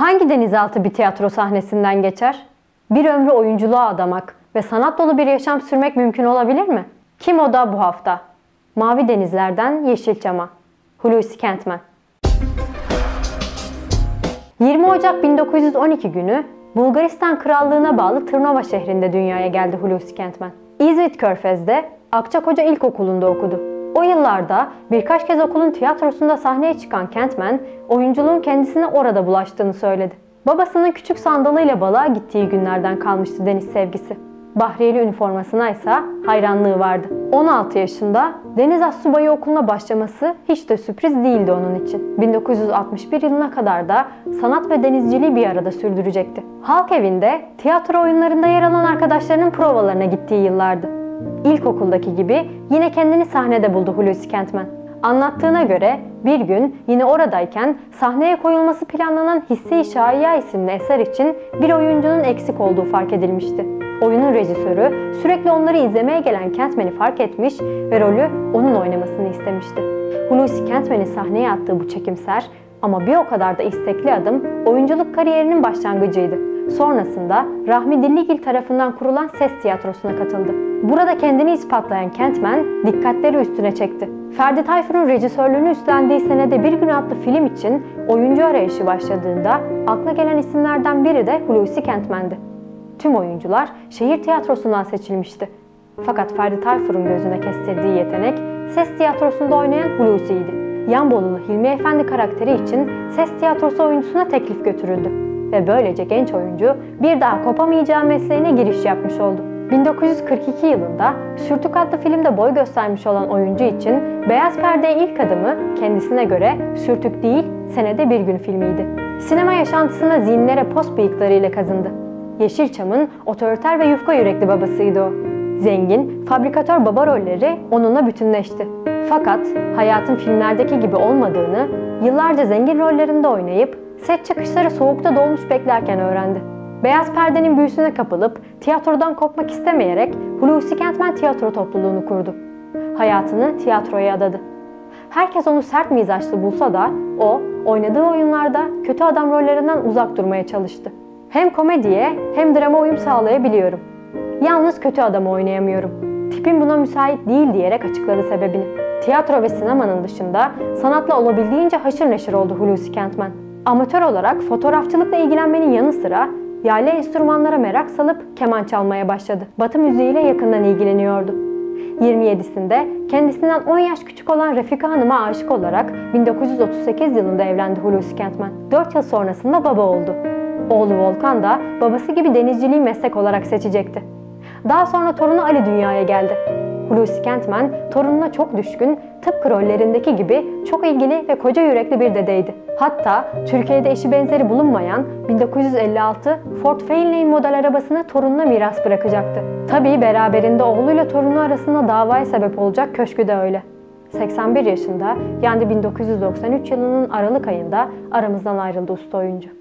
Hangi denizaltı bir tiyatro sahnesinden geçer? Bir ömrü oyunculuğa adamak ve sanat dolu bir yaşam sürmek mümkün olabilir mi? Kim o da bu hafta? Mavi Denizler'den Yeşilçam'a. Hulusi Kentmen. 20 Ocak 1912 günü Bulgaristan Krallığı'na bağlı Tırnava şehrinde dünyaya geldi Hulusi Kentmen. İzmit Körfez'de Akçakoca İlkokulu'nda okudu. O yıllarda birkaç kez okulun tiyatrosunda sahneye çıkan Kentmen, oyunculuğun kendisine orada bulaştığını söyledi. Babasının küçük sandalıyla balığa gittiği günlerden kalmıştı deniz sevgisi. Bahriyeli üniformasına ise hayranlığı vardı. 16 yaşında Deniz Astsubayı Okulu'na başlaması hiç de sürpriz değildi onun için. 1961 yılına kadar da sanat ve denizciliği bir arada sürdürecekti. Halk evinde tiyatro oyunlarında yer alan arkadaşlarının provalarına gittiği yıllardı. İlkokuldaki gibi yine kendini sahnede buldu Hulusi Kentmen. Anlattığına göre bir gün yine oradayken sahneye koyulması planlanan Hisse-i Şaiya isimli eser için bir oyuncunun eksik olduğu fark edilmişti. Oyunun rejisörü sürekli onları izlemeye gelen Kentmen'i fark etmiş ve rolü onun oynamasını istemişti. Hulusi Kentmen'in sahneye attığı bu çekimser ama bir o kadar da istekli adım oyunculuk kariyerinin başlangıcıydı. Sonrasında Rahmi Dilligil tarafından kurulan Ses Tiyatrosu'na katıldı. Burada kendini ispatlayan Kentmen dikkatleri üstüne çekti. Ferdi Tayfur'un rejisörlüğünü üstlendiği senede Bir Gün adlı film için oyuncu arayışı başladığında akla gelen isimlerden biri de Hulusi Kentmen'di. Tüm oyuncular şehir tiyatrosundan seçilmişti. Fakat Ferdi Tayfur'un gözüne kestirdiği yetenek ses tiyatrosunda oynayan Hulusi'ydi. Yanbolulu Hilmi Efendi karakteri için ses tiyatrosu oyuncusuna teklif götürüldü ve böylece genç oyuncu bir daha kopamayacağı mesleğine giriş yapmış oldu. 1942 yılında Sürtük adlı filmde boy göstermiş olan oyuncu için Beyaz Perde'ye ilk adımı kendisine göre Sürtük değil, senede bir gün filmiydi. Sinema yaşantısına zihinlere post bıyıklarıyla kazındı. Yeşilçam'ın otoriter ve yufka yürekli babasıydı o. Zengin, fabrikatör baba rolleri onunla bütünleşti. Fakat hayatın filmlerdeki gibi olmadığını yıllarca zengin rollerinde oynayıp set çıkışları soğukta dolmuş beklerken öğrendi. Beyaz perdenin büyüsüne kapılıp tiyatrodan kopmak istemeyerek Hulusi Kentmen Tiyatro Topluluğunu kurdu. Hayatını tiyatroya adadı. Herkes onu sert mizaçlı bulsa da o oynadığı oyunlarda kötü adam rollerinden uzak durmaya çalıştı. Hem komediye hem drama uyum sağlayabiliyorum. Yalnız kötü adamı oynayamıyorum. Tipim buna müsait değil diyerek açıkladı sebebini. Tiyatro ve sinemanın dışında sanatla olabildiğince haşır neşir oldu Hulusi Kentmen. Amatör olarak fotoğrafçılıkla ilgilenmenin yanı sıra yaylı enstrümanlara merak salıp keman çalmaya başladı. Batı müziğiyle yakından ilgileniyordu. 27'sinde kendisinden 10 yaş küçük olan Refika Hanım'a aşık olarak 1938 yılında evlendi Hulusi Kentmen. 4 yıl sonrasında baba oldu. Oğlu Volkan da babası gibi denizciliği meslek olarak seçecekti. Daha sonra torunu Ali dünyaya geldi. Hulusi Kentmen torununa çok düşkün, tıpkı rollerindeki gibi çok ilgili ve koca yürekli bir dedeydi. Hatta Türkiye'de eşi benzeri bulunmayan 1956 Ford Fairlane model arabasını torununa miras bırakacaktı. Tabii beraberinde oğluyla torunu arasında davaya sebep olacak köşkü de öyle. 81 yaşında yani 1993 yılının Aralık ayında aramızdan ayrıldı usta oyuncu.